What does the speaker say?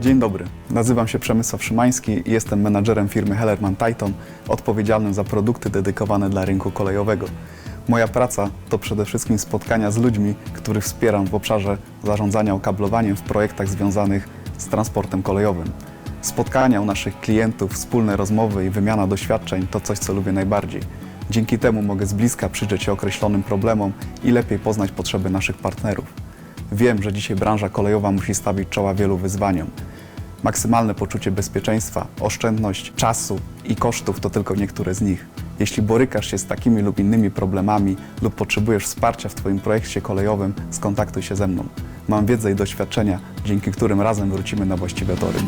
Dzień dobry, nazywam się Przemysław Szymański i jestem menadżerem firmy Hellerman Titan, odpowiedzialnym za produkty dedykowane dla rynku kolejowego. Moja praca to przede wszystkim spotkania z ludźmi, których wspieram w obszarze zarządzania okablowaniem w projektach związanych z transportem kolejowym. Spotkania u naszych klientów, wspólne rozmowy i wymiana doświadczeń to coś, co lubię najbardziej. Dzięki temu mogę z bliska przyjrzeć się określonym problemom i lepiej poznać potrzeby naszych partnerów. Wiem, że dzisiaj branża kolejowa musi stawić czoła wielu wyzwaniom. Maksymalne poczucie bezpieczeństwa, oszczędność czasu i kosztów to tylko niektóre z nich. Jeśli borykasz się z takimi lub innymi problemami lub potrzebujesz wsparcia w Twoim projekcie kolejowym, skontaktuj się ze mną. Mam wiedzę i doświadczenia, dzięki którym razem wrócimy na właściwe tory.